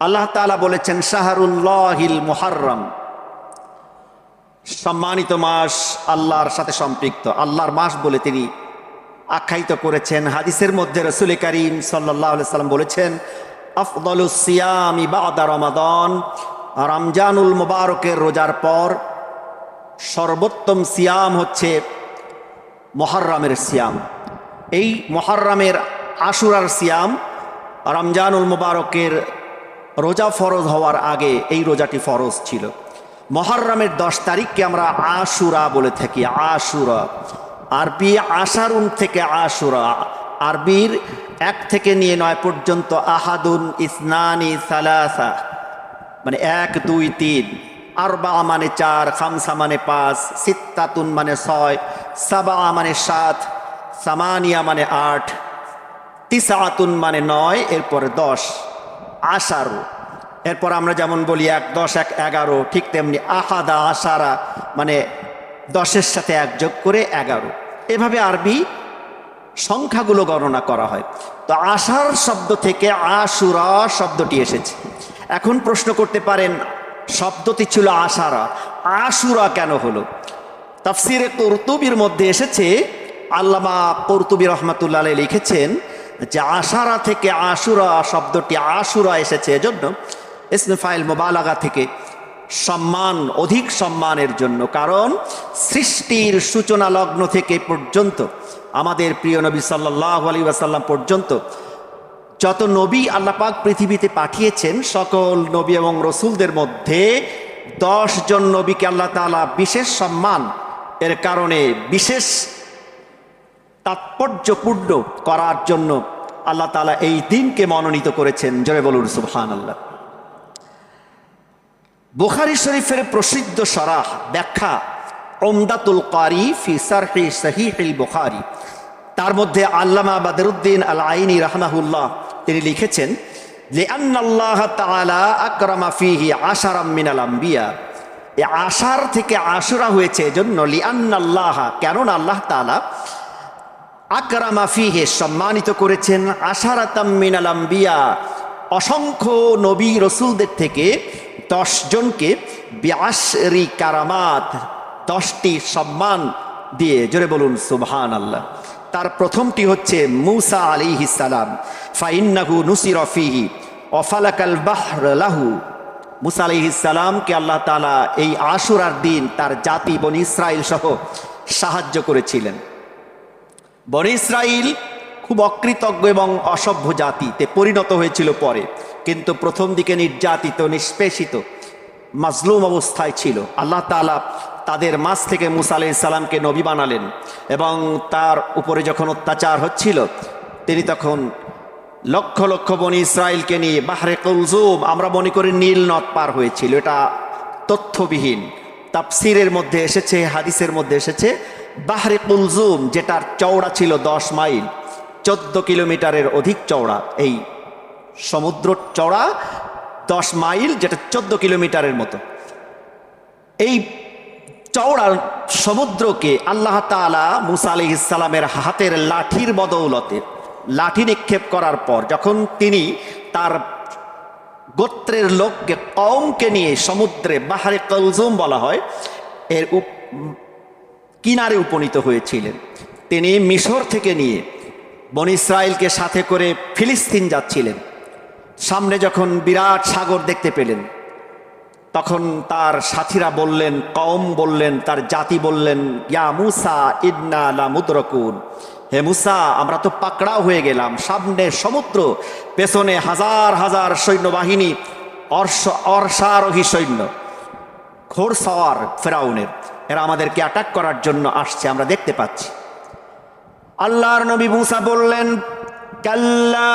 আল্লাহ তাআলা বলেছেন, শাহরুল্লাহিল মুহাররম। সম্মানিত মাস আল্লাহর সাথে সম্পৃক্ত। আল্লাহর মাস বলে তিনি আখ্যায়িত করেছেন। হাদিসের মধ্যে রসুল করিম সাল্লাহ সাল্লাম বলেছেন, আফদলুস সিয়ামি বাদা রমাদন। রমজানুল মুবারকের রোজার পর সর্বোত্তম সিয়াম হচ্ছে মহাররামের সিয়াম। এই মহাররামের আশুরার সিয়াম রমজানুল মুবারকের রোজা ফরজ হওয়ার আগে এই রোজাটি ফরজ ছিল। মহরমের দশ তারিখকে আমরা আশুরা বলে থাকি, আশুরা। আরবি আশারুন থেকে আশুরা, আরবির এক থেকে নিয়ে নয় পর্যন্ত আহাদুন ইসনানি সালাসা মানে এক, দুই, তিন। আরবা মানে চার, খামসা মানে পাঁচ, সিত্তাতুন মানে ছয়, সাবা মানে সাত, সামানিয়া মানে আট, তিসাতুন মানে নয়, এরপরে দশ। আশারু। এরপর আমরা যেমন বলি এক দশ, এক এগারো, ঠিক তেমনি আহাদা আশারা মানে দশের সাথে এক যোগ করে এগারো। এভাবে আরবি সংখ্যাগুলো গণনা করা হয়। তো আশার শব্দ থেকে আশুরা শব্দটি এসেছে। এখন প্রশ্ন করতে পারেন, শব্দটি ছিল আশারা। আশুরা কেন হলো? তাফসিরে কর্তুবির মধ্যে এসেছে, আল্লামা কর্তুবী রহমতুল্লাহ লিখেছেন যে আশারা থেকে আশুরা শব্দটি আশুরা এসেছে এজন্য ইসমে ফাইল মোবালাগা থেকে সম্মান, অধিক সম্মানের জন্য। কারণ সৃষ্টির সূচনা লগ্ন থেকে পর্যন্ত, আমাদের প্রিয় নবী সাল্লাহ আলী ওয়াসাল্লাম পর্যন্ত, যত নবী আল্লাপাক পৃথিবীতে পাঠিয়েছেন, সকল নবী এবং রসুলদের মধ্যে দশ জন নবীকে আল্লাহ তালা বিশেষ সম্মান, এর কারণে বিশেষ তাৎপর্যপূর্ণ করার জন্য আল্লাহ তালা এই দিনকে মনোনীত করেছেন। জয় বলুন সুবহান আল্লাহ বুখারি শরীফের প্রসিদ্ধ সরাহ ব্যাখ্যা ওমদাতুল কারি ফি সারহি সহিহিল বুখারি। তার মধ্যে আল্লামা বাদরুদ্দিন আল আইনি রহমাহুল্লাহ তিনি লিখেছেন যে আন্নাল্লাহ তাআলা আকরামা ফিহি আশারাম মিনাল আম্বিয়া। এ আশার থেকে আশুরা হয়েছে এজন্য, লিআন্নাল্লাহ। কেননা আল্লাহ তাআলা আকরামা ফিহে সম্মানিত করেছেন আশারাতাম মিনাল আম্বিয়া। অসংখ্য নবী রসুলদের থেকে দশজনকে বিয়াশরি কারামাত, দশটি সম্মান দিয়ে জোরে বলুন সুবহান আল্লাহ তার প্রথমটি হচ্ছে মুসা আলী সালাম। ফাইন্নাহু নুসির ফিহি অফালাকাল বাহর লাহু। মুসা আলী সালামকে আল্লাহ তালা এই আশুরার দিন তার জাতি বন ইসরায়েল সহ সাহায্য করেছিলেন। বন ইসরাইল খুব অকৃতজ্ঞ এবং অসভ্য জাতিতে পরিণত হয়েছিল পরে। কিন্তু প্রথম দিকে নির্যাতিত, নিষ্পেষিত, মাজলুম অবস্থায় ছিল। আল্লাহ তালা তাদের মাঝ থেকে মুসা আলি সালামকে নবী বানালেন এবং তার উপরে যখন অত্যাচার হচ্ছিল, তিনি তখন লক্ষ লক্ষ বনি ইসরায়েলকে নিয়ে, বাহরে কলজুম, আমরা মনে করি নীল নদ পার হয়েছিল, এটা তথ্যবিহীন। তাপসিরের মধ্যে এসেছে, হাদিসের মধ্যে এসেছে বাহরে কুলজুম, যেটার চওড়া ছিল দশ মাইল, চোদ্দ কিলোমিটারের অধিক চওড়া। এই সমুদ্র চওড়া দশ মাইল, যেটা চোদ্দ কিলোমিটারের মতো। এই চওড়া সমুদ্রকে আল্লাহ তালা মুসা আলি ইসালামের হাতের লাঠির বদৌলতে, লাঠি নিক্ষেপ করার পর যখন তিনি তার গোত্রের লোককে কমকে নিয়ে সমুদ্রে বাহারে কলজুম বলা হয়, এর কিনারে উপনীত হয়েছিলেন। তিনি মিশর থেকে নিয়ে বন ইসরায়েলকে সাথে করে ফিলিস্তিন যাচ্ছিলেন। সামনে যখন বিরাট সাগর দেখতে পেলেন, তখন তার সাথীরা বললেন কম বললেন, তার জাতি বললেন, ইয়া মুসা ইন্না লা মুদরকুন। হে মুসা, আমরা তো পাকড়াও হয়ে গেলাম। সামনে সমুদ্র, পেছনে হাজার হাজার সৈন্যবাহিনী, অর্শ, অর্শারোহী সৈন্য ঘোর সওয়ার ফেরাউনের। এরা আমাদেরকে অ্যাটাক করার জন্য আসছে, আমরা দেখতে পাচ্ছি। আল্লাহর নবী মুসা বললেন, কাল্লা,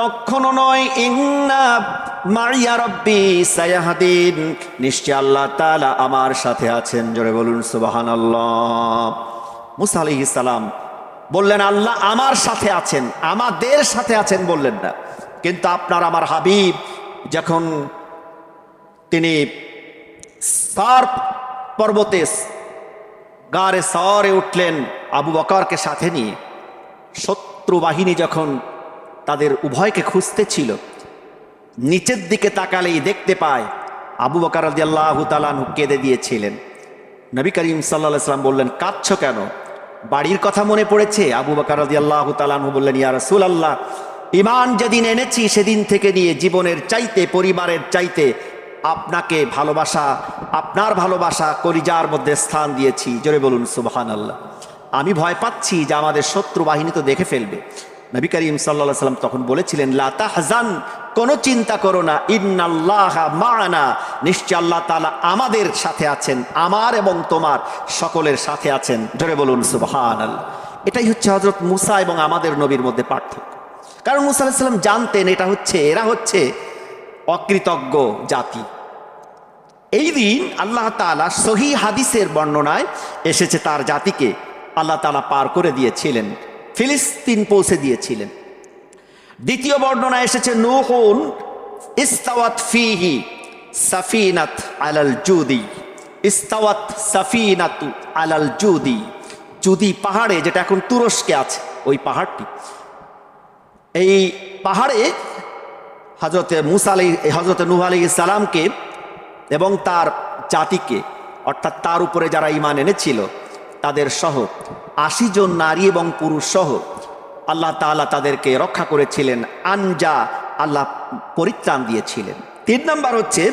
কখনো নয়, ইন্না মারিয়া রব্বি সায়াহাদিন। নিশ্চয় আল্লাহ তাআলা আমার সাথে আছেন, জোরে বলুন, সুবহানাল্লাহ। মুসা আলাইহিস সালাম বললেন, আল্লাহ আমার সাথে আছেন, আমাদের সাথে আছেন বললেন না। কিন্তু আপনার আমার হাবিব, যখন তিনি সার পর্বতে গারে সরে উঠলেন আবু বকরকে সাথে নিয়ে। শত্রু বাহিনী যখন তাদের উভয়কে খুঁজতে ছিল, নিচের দিকে তাকালেই দেখতে পায় আবু বকার আল্লাহ তালানহু কেঁদে দিয়েছিলেন। নবী করিম সাল্লাহ সাল্লাম বললেন, কাঁদছ কেন? বাড়ির কথা মনে পড়েছে? আবু বকার আল্লাহ তালানহু বললেন, ইয়া রসুল আল্লাহ ইমান যেদিন এনেছি, সেদিন থেকে নিয়ে জীবনের চাইতে, পরিবারের চাইতে আপনাকে ভালোবাসা, আপনার ভালোবাসা কলিজার মধ্যে স্থান দিয়েছি। জোরে বলুন সুবহান আল্লাহ আমি ভয় পাচ্ছি যে আমাদের শত্রু বাহিনী তো দেখে ফেলবে। নবী করিম সাল্লা সাল্লাম তখন বলেছিলেন লাতাহজান কোনো চিন্তা করো না। ইন্নাল্লাহ মানা। নিশ্চয় আল্লাহ তালা আমাদের সাথে আছেন, আমার এবং তোমার সকলের সাথে আছেন। জোরে বলুন সুবহান আল্লাহ এটাই হচ্ছে হজরত মুসা এবং আমাদের নবীর মধ্যে পার্থক্য। কারণ মুসা আলাহিসাল্লাম জানতেন, এটা হচ্ছে, এরা হচ্ছে অকৃতজ্ঞ জাতি। এই দিন আল্লাহ তালা সহি হাদিসের বর্ণনায় এসেছে তার জাতিকে আল্লাহ তালা পার করে দিয়েছিলেন, ফিলিস্তিন পৌঁছে দিয়েছিলেন। দ্বিতীয় বর্ণনা এসেছে, নুহুন ইস্তাওয়াত ফিহি সাফিনাত আলাল জুদি। ইস্তাওয়াত সাফিনাতু আলাল জুদি। জুদি পাহাড়ে, যেটা এখন তুরস্কে আছে, ওই পাহাড়টি। এই পাহাড়ে হজরতে মুসা আলী হজরতে নুহ আলী সালামকে এবং তার জাতিকে, অর্থাৎ তার উপরে যারা ইমান এনেছিল, তাদের সহ আশি জন নারী এবং পুরুষ সহ আল্লাহ তাআলা তাদেরকে রক্ষা করেছিলেন, আনজা আল্লাহ পরিত্রাণ দিয়েছিলেন। তিন নম্বর হচ্ছে,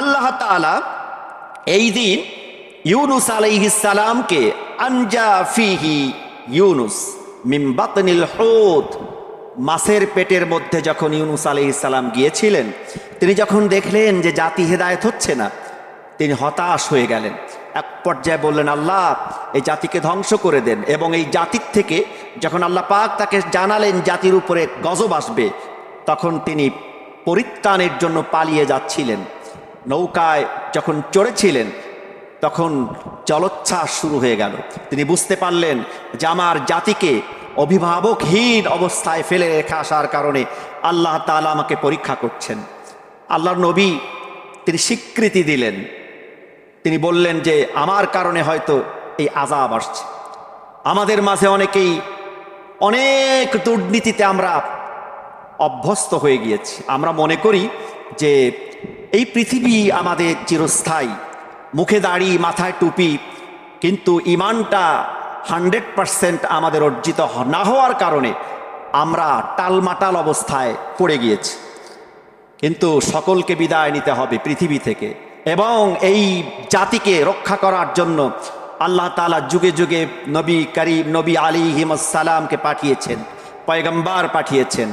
আল্লাহ তাআলা এই দিন ইউনুস আলাইহিসালামকে আনজা ফিহি ইউনুস মিমবাতনিল হুত মাছের পেটের মধ্যে যখন ইউনুস আলাইহিসালাম গিয়েছিলেন, তিনি যখন দেখলেন যে জাতি হেদায়েত হচ্ছে না, তিনি হতাশ হয়ে গেলেন। এক পর্যায়ে বললেন, আল্লাহ, এই জাতিকে ধ্বংস করে দেন এবং এই জাতির থেকে যখন আল্লাহ পাক তাকে জানালেন জাতির উপরে গজব আসবে, তখন তিনি পরিত্রাণের জন্য পালিয়ে যাচ্ছিলেন। নৌকায় যখন চড়েছিলেন, তখন জলোচ্ছ্বাস শুরু হয়ে গেল। তিনি বুঝতে পারলেন যে আমার জাতিকে অভিভাবকহীন অবস্থায় ফেলে রেখে আসার কারণে আল্লাহ তাআলা আমাকে পরীক্ষা করছেন। আল্লাহর নবী তিনি স্বীকৃতি দিলেন। তিনি বললেন যে, আমার কারণে হয়তো এই আজাব আসছে। আমাদের মাঝে অনেকেই অনেক দুর্নীতিতে আমরা অভ্যস্ত হয়ে গিয়েছি। আমরা মনে করি যে, এই পৃথিবী আমাদের চিরস্থায়ী। মুখে দাড়ি, মাথায় টুপি, কিন্তু ইমানটা হান্ড্রেড পারসেন্ট আমাদের অর্জিত না হওয়ার কারণে আমরা টালমাটাল অবস্থায় পড়ে গিয়েছি। কিন্তু সকলকে বিদায় নিতে হবে পৃথিবী থেকে এবং এই জাতিকে রক্ষা করার জন্য আল্লাহ তাআলা যুগে যুগে নবী করিম, নবী আলী হিমসালামকে পাঠিয়েছেন, পয়গম্বার পাঠিয়েছেন।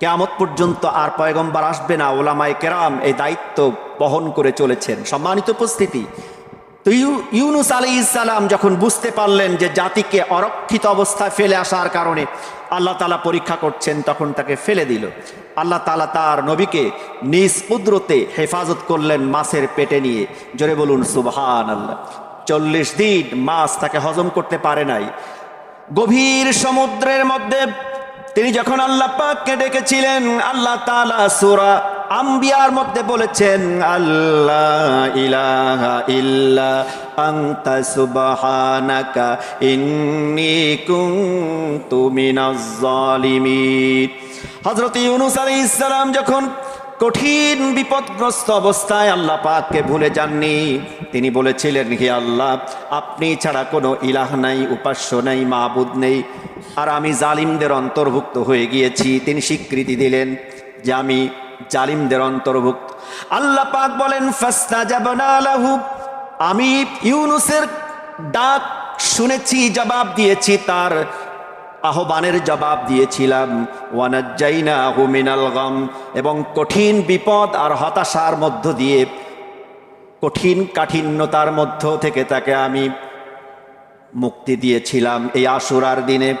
কেয়ামত পর্যন্ত আর পয়গম্বার আসবে না, ওলামায় কেরাম এই দায়িত্ব বহন করে চলেছেন। সম্মানিত উপস্থিতি তো ইউ- ইউনুস আলী ইসালাম যখন বুঝতে পারলেন যে জাতিকে অরক্ষিত অবস্থায় ফেলে আসার কারণে আল্লাহ তালা পরীক্ষা করছেন, তখন তাকে ফেলে দিল। আল্লাহ তালা তার নবীকে নিজ কুদরতে হেফাজত করলেন মাছের পেটে নিয়ে। জোরে বলুন সুবহান আল্লাহ চল্লিশ দিন মাছ তাকে হজম করতে পারে নাই। গভীর সমুদ্রের মধ্যে তিনি যখন আল্লাহ পাককে ডেকেছিলেন, আল্লাহ তালা সূরা আম্বিয়ার মধ্যে বলেছেন, আল্লাহ ইলাহা ইল্লা আনতা সুবহানাকা ইন্নী কুনতু মিনাজ জালিমিন। হযরত ইউনূস আলাইহিস সালাম যখন কঠিন বিপদগ্রস্ত অবস্থায় আল্লাহ পাককে ভুলে যাননি, তিনি বলেছিলেন, হে আল্লাহ, আপনি ছাড়া কোনো ইলাহ নাই, উপাস্য নাই, মাবুদ নেই। আর আমি জালিমদের অন্তর্ভুক্ত হয়ে গিয়েছি। তিনি স্বীকৃতি দিলেন যে আমি জালিমদের অন্তর্ভুক্ত। আল্লাহ পাক বলেন আমি ইউনুসের ডাক শুনেছি, জবাব দিয়েছি, তার আহ্বানের জবাব দিয়েছিলাম। ওয়ানাজ্জাইনা হুমিনাল গম। এবং কঠিন বিপদ আর হতাশার মধ্য দিয়ে, কঠিন কাঠিন্যতার মধ্য থেকে তাকে আমি মুক্তি দিয়েছিলাম এই আশুরার দিনে।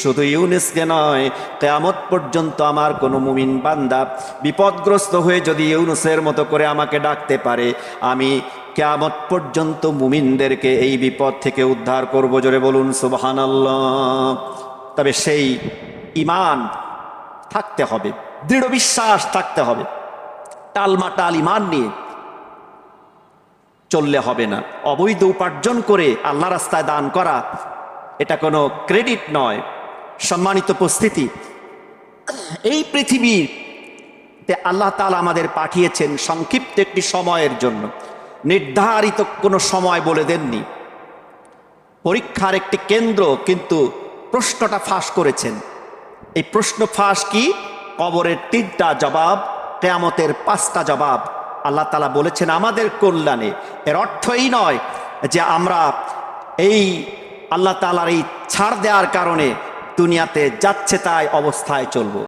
শুধু ইউনিসকে নয়, কেয়ামত পর্যন্ত আমার কোনো মুমিন বান্দা বিপদগ্রস্ত হয়ে যদি ইউনুসের মতো করে আমাকে ডাকতে পারে, আমি কেয়ামত পর্যন্ত মুমিনদেরকে এই বিপদ থেকে উদ্ধার করব। জোরে বলুন, সুবহানাল্লাহ। তবে সেই ইমান থাকতে হবে, দৃঢ় বিশ্বাস থাকতে হবে। টালমাটাল ইমান নিয়ে চললে হবে না। অবৈধ উপার্জন করে আল্লাহ রাস্তায় দান করা, এটা কোনো ক্রেডিট নয়। সম্মানিত উপস্থিতি, এই পৃথিবীর তে আল্লাহ তাআলা আমাদের পাঠিয়েছেন সংক্ষিপ্ত একটি সময়ের জন্য। নির্ধারিত কোনো সময় বলে দেননি। পরীক্ষার একটি কেন্দ্র কিন্তু প্রশ্নটা ফাঁস করেছেন। এই প্রশ্ন ফাঁস কি? কবরের তিনটা জবাব, কেয়ামতের পাঁচটা জবাব। আল্লাহ তালা বলেছেন, আমাদের কল্যাণে। এর অর্থ এই নয় যে আমরা এই আল্লাহ তালার এই ছাড় দেওয়ার কারণে দুনিয়াতে যাচ্ছে তাই অবস্থায় চলবো।